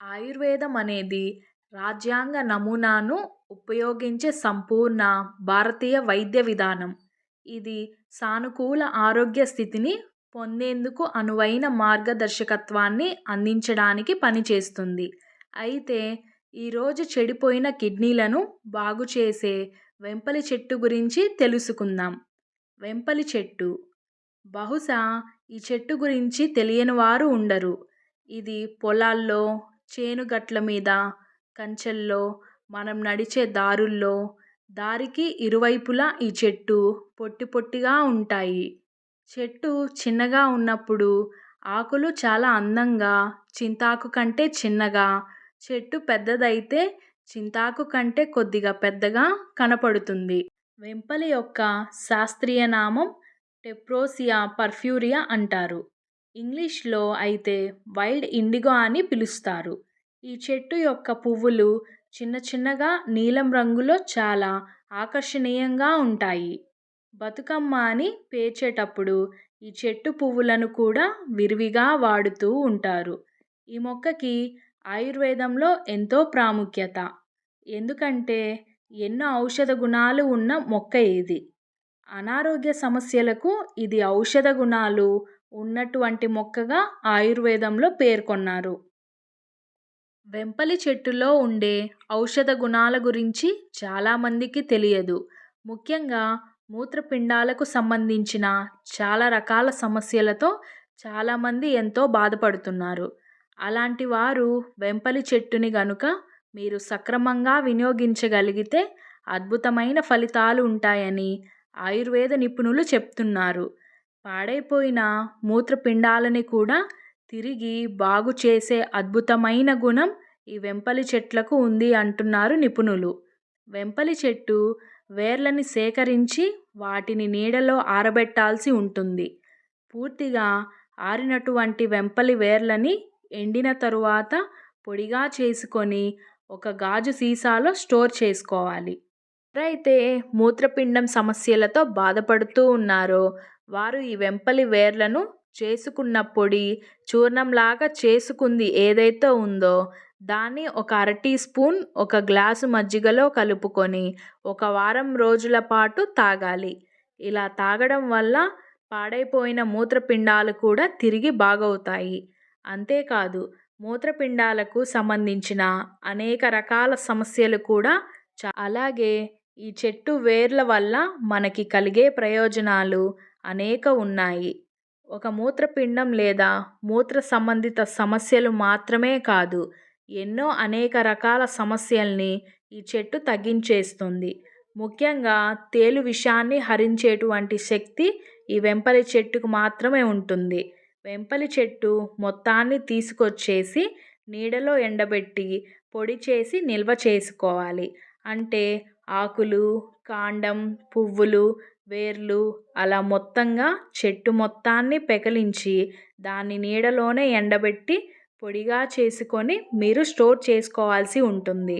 ఆయుర్వేదం అనేది రాజ్యాంగ నమూనాను ఉపయోగించే సంపూర్ణ భారతీయ వైద్య విధానం. ఇది సానుకూల ఆరోగ్య స్థితిని పొందేందుకు అనువైన మార్గదర్శకత్వాన్ని అందించడానికి పనిచేస్తుంది. అయితే ఈరోజు చెడిపోయిన కిడ్నీలను బాగు చేసే వెంపలి చెట్టు గురించి తెలుసుకుందాం. వెంపలి చెట్టు. బహుశా ఈ చెట్టు గురించి తెలియని వారు ఉండరు. ఇది పొలాల్లో చేను గట్ల మీద కంచెల్లో మనం నడిచే దారుల్లో దారికి ఇరువైపులా ఈ చెట్టు పొట్టి పొట్టిగా ఉంటాయి. చెట్టు చిన్నగా ఉన్నప్పుడు ఆకులు చాలా అందంగా చింతాకు కంటే చిన్నగా చెట్టు పెద్దదైతే చింతాకు కంటే కొద్దిగా పెద్దగా కనపడుతుంది. వెంపలి యొక్క శాస్త్రీయ నామం టెప్రోసియా పర్ఫ్యూరియా అంటారు. ఇంగ్లీష్లో అయితే వైల్డ్ ఇండిగో అని పిలుస్తారు. ఈ చెట్టు యొక్క పువ్వులు చిన్న చిన్నగా నీలం రంగులో చాలా ఆకర్షణీయంగా ఉంటాయి. బతుకమ్మ అని పేర్చేటప్పుడు ఈ చెట్టు పువ్వులను కూడా విరివిగా వాడుతూ ఉంటారు. ఈ మొక్కకి ఆయుర్వేదంలో ఎంతో ప్రాముఖ్యత. ఎందుకంటే ఎన్నో ఔషధ గుణాలు ఉన్న మొక్క ఇది అనారోగ్య సమస్యలకు ఇది ఔషధ గుణాలు ఉన్నటువంటి మొక్కగా ఆయుర్వేదంలో పేర్కొన్నారు. వెంపలి చెట్టులో ఉండే ఔషధ గుణాల గురించి చాలామందికి తెలియదు. ముఖ్యంగా మూత్రపిండాలకు సంబంధించిన చాలా రకాల సమస్యలతో చాలామంది ఎంతో బాధపడుతున్నారు. అలాంటి వారు వెంపలి చెట్టుని కనుక మీరు సక్రమంగా వినియోగించగలిగితే అద్భుతమైన ఫలితాలు ఉంటాయని ఆయుర్వేద నిపుణులు చెప్తున్నారు. పాడైపోయిన మూత్రపిండాలని కూడా తిరిగి బాగు చేసే అద్భుతమైన గుణం ఈ వెంపలి చెట్లకు ఉంది అంటున్నారు నిపుణులు. వెంపలి చెట్టు వేర్లని సేకరించి వాటిని నీడలో ఆరబెట్టాల్సి ఉంటుంది. పూర్తిగా ఆరినటువంటి వెంపలి వేర్లని ఎండిన తరువాత పొడిగా చేసుకొని ఒక గాజు సీసాలో స్టోర్ చేసుకోవాలి. ఎవరైతే మూత్రపిండం సమస్యలతో బాధపడుతూ ఉన్నారో వారు ఈ వెంపలి వేర్లను చేసుకున్న పొడి చూర్ణంలాగా చేసుకుంది ఏదైతే ఉందో దాన్ని ఒక అర టీ స్పూన్ ఒక గ్లాసు మజ్జిగలో కలుపుకొని ఒక వారం రోజుల పాటు తాగాలి. ఇలా తాగడం వల్ల పాడైపోయిన మూత్రపిండాలు కూడా తిరిగి బాగవుతాయి. అంతేకాదు మూత్రపిండాలకు సంబంధించిన అనేక రకాల సమస్యలు కూడా అలాగే ఈ చెట్టు వేర్ల వల్ల మనకి కలిగే ప్రయోజనాలు అనేక ఉన్నాయి. ఒక మూత్రపిండం లేదా మూత్ర సంబంధిత సమస్యలు మాత్రమే కాదు ఎన్నో అనేక రకాల సమస్యల్ని ఈ చెట్టు తగ్గించేస్తుంది. ముఖ్యంగా తేలు విషాన్ని హరించేటువంటి శక్తి ఈ వెంపలి చెట్టుకు మాత్రమే ఉంటుంది. వెంపలి చెట్టు మొత్తాన్ని తీసుకొచ్చేసి నీడలో ఎండబెట్టి పొడి చేసి నిల్వ చేసుకోవాలి. అంటే ఆకులు కాండం పువ్వులు వేర్లు అలా మొత్తంగా చెట్టు మొత్తాన్ని పెకలించి దాన్ని నీడలోనే ఎండబెట్టి పొడిగా చేసుకొని మీరు స్టోర్ చేసుకోవాల్సి ఉంటుంది.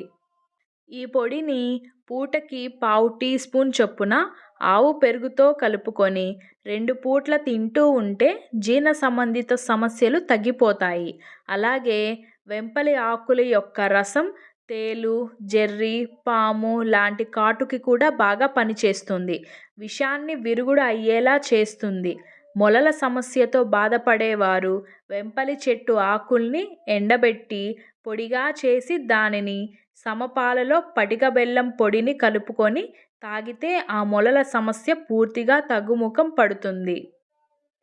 ఈ పొడిని పూటకి పావు టీ స్పూన్ చొప్పున ఆవు పెరుగుతో కలుపుకొని రెండు పూట్ల తింటూ ఉంటే జీర్ణ సంబంధిత సమస్యలు తగ్గిపోతాయి. అలాగే వెంపలి ఆకుల యొక్క రసం తేలు జెర్రీ పాము లాంటి కాటుకి కూడా బాగా పనిచేస్తుంది. విషాన్ని విరుగుడు అయ్యేలా చేస్తుంది. మొలల సమస్యతో బాధపడేవారు వెంపలి చెట్టు ఆకుల్ని ఎండబెట్టి పొడిగా చేసి దానిని సమపాలలో పటిక బెల్లం పొడిని కలుపుకొని తాగితే ఆ మొలల సమస్య పూర్తిగా తగ్గుముఖం పడుతుంది.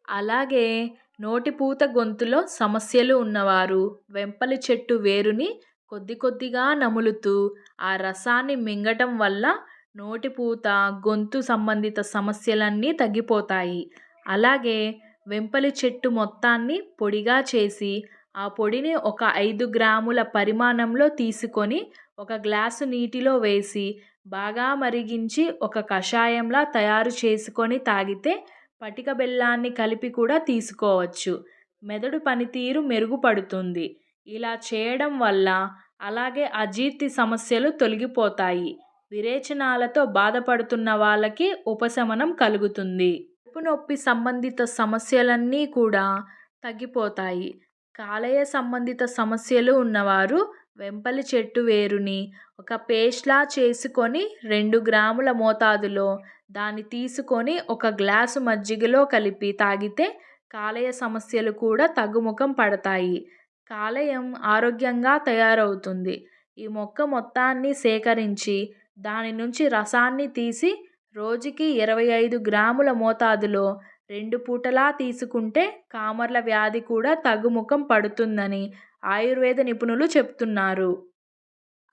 అలాగే నోటిపూత గొంతులో సమస్యలు ఉన్నవారు వెంపలి చెట్టు వేరుని కొద్ది కొద్దిగా నములుతూ ఆ రసాన్ని మింగటం వల్ల నోటిపూత గొంతు సంబంధిత సమస్యలన్నీ తగ్గిపోతాయి. అలాగే వెంపలి చెట్టు మొత్తాన్ని పొడిగా చేసి ఆ పొడిని ఒక ఐదు గ్రాముల పరిమాణంలో తీసుకొని ఒక గ్లాసు నీటిలో వేసి బాగా మరిగించి ఒక కషాయంలా తయారు చేసుకొని తాగితే పటిక బెల్లాన్ని కలిపి కూడా తీసుకోవచ్చు. మెదడు పనితీరు మెరుగుపడుతుంది. ఇలా చేయడం వల్ల అలాగే అజీర్తి సమస్యలు తొలగిపోతాయి. విరేచనాలతో బాధపడుతున్న వాళ్ళకి ఉపశమనం కలుగుతుంది. కడుపు నొప్పి సంబంధిత సమస్యలన్నీ కూడా తగ్గిపోతాయి. కాలేయ సంబంధిత సమస్యలు ఉన్నవారు వెంపలి చెట్టు వేరుని ఒక పేస్ట్లా చేసుకొని రెండు గ్రాముల మోతాదులో దాన్ని తీసుకొని ఒక గ్లాసు మజ్జిగలో కలిపి తాగితే కాలేయ సమస్యలు కూడా తగ్గుముఖం పడతాయి. కాలేయం ఆరోగ్యంగా తయారవుతుంది. ఈ మొక్క మొత్తాన్ని సేకరించి దాని నుంచి రసాన్ని తీసి రోజుకి ఇరవై ఐదు గ్రాముల మోతాదులో రెండు పూటలా తీసుకుంటే కామర్ల వ్యాధి కూడా తగ్గుముఖం పడుతుందని ఆయుర్వేద నిపుణులు చెప్తున్నారు.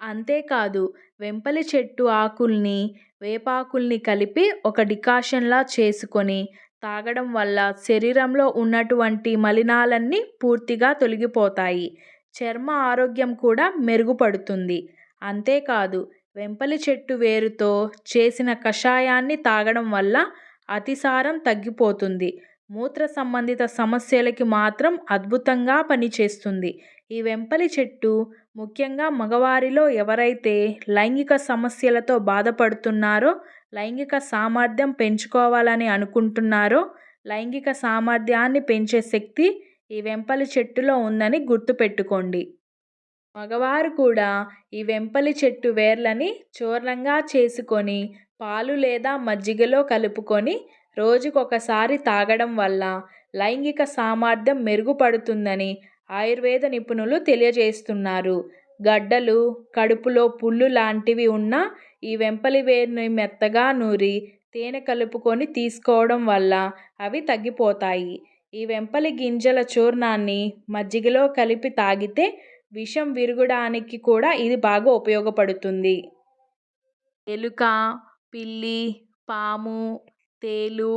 అంతేకాదు వెంపలి చెట్టు ఆకుల్ని వేపాకుల్ని కలిపి ఒక డికాషన్లా చేసుకొని తాగడం వల్ల శరీరంలో ఉన్నటువంటి మలినాలన్నీ పూర్తిగా తొలగిపోతాయి. చర్మ ఆరోగ్యం కూడా మెరుగుపడుతుంది. అంతేకాదు వెంపలి చెట్టు వేరుతో చేసిన కషాయాన్ని తాగడం వల్ల అతిసారం తగ్గిపోతుంది. మూత్ర సంబంధిత సమస్యలకి మాత్రం అద్భుతంగా పనిచేస్తుంది. ఈ వెంపలి చెట్టు ముఖ్యంగా మగవారిలో ఎవరైతే లైంగిక సమస్యలతో బాధపడుతున్నారో లైంగిక సామర్థ్యం పెంచుకోవాలని అనుకుంటున్నారో లైంగిక సామర్థ్యాన్ని పెంచే శక్తి ఈ వెంపలి చెట్టులో ఉందని గుర్తుపెట్టుకోండి. మగవారు కూడా ఈ వెంపలి చెట్టు వేర్లని చూర్ణంగా చేసుకొని పాలు లేదా మజ్జిగలో కలుపుకొని రోజుకొకసారి తాగడం వల్ల లైంగిక సామర్థ్యం మెరుగుపడుతుందని ఆయుర్వేద నిపుణులు తెలియజేస్తున్నారు. గడ్డలు కడుపులో పుళ్ళు లాంటివి ఉన్న ఈ వెంపలి వేరుని మెత్తగా నూరి తేనె కలుపుకొని తీసుకోవడం వల్ల అవి తగ్గిపోతాయి. ఈ వెంపలి గింజల చూర్ణాన్ని మజ్జిగలో కలిపి తాగితే విషం విరగడానికి కూడా ఇది బాగా ఉపయోగపడుతుంది. ఎలుక పిల్లి పాము తేలు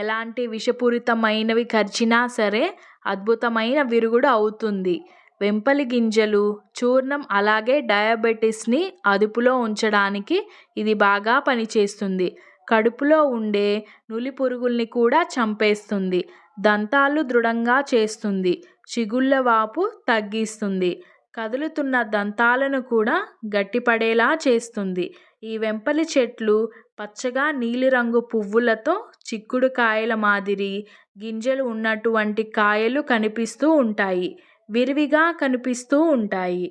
ఎలాంటి విషపూరితమైనవి కరిచినా సరే అద్భుతమైన విరుగుడు అవుతుంది. వెంపలి గింజలు చూర్ణం అలాగే డయాబెటీస్ని అదుపులో ఉంచడానికి ఇది బాగా పనిచేస్తుంది. కడుపులో ఉండే నులి పురుగుల్ని కూడా చంపేస్తుంది. దంతాలు దృఢంగా చేస్తుంది. చిగుళ్ళ వాపు తగ్గిస్తుంది. కదులుతున్న దంతాలను కూడా గట్టిపడేలా చేస్తుంది. ఈ వెంపలి చెట్లు పచ్చగా నీలిరంగు పువ్వులతో చిక్కుడు కాయల మాదిరి గింజలు ఉన్నటువంటి కాయలు కనిపిస్తూ ఉంటాయి. విరివిగా కనిపిస్తూ ఉంటాయి.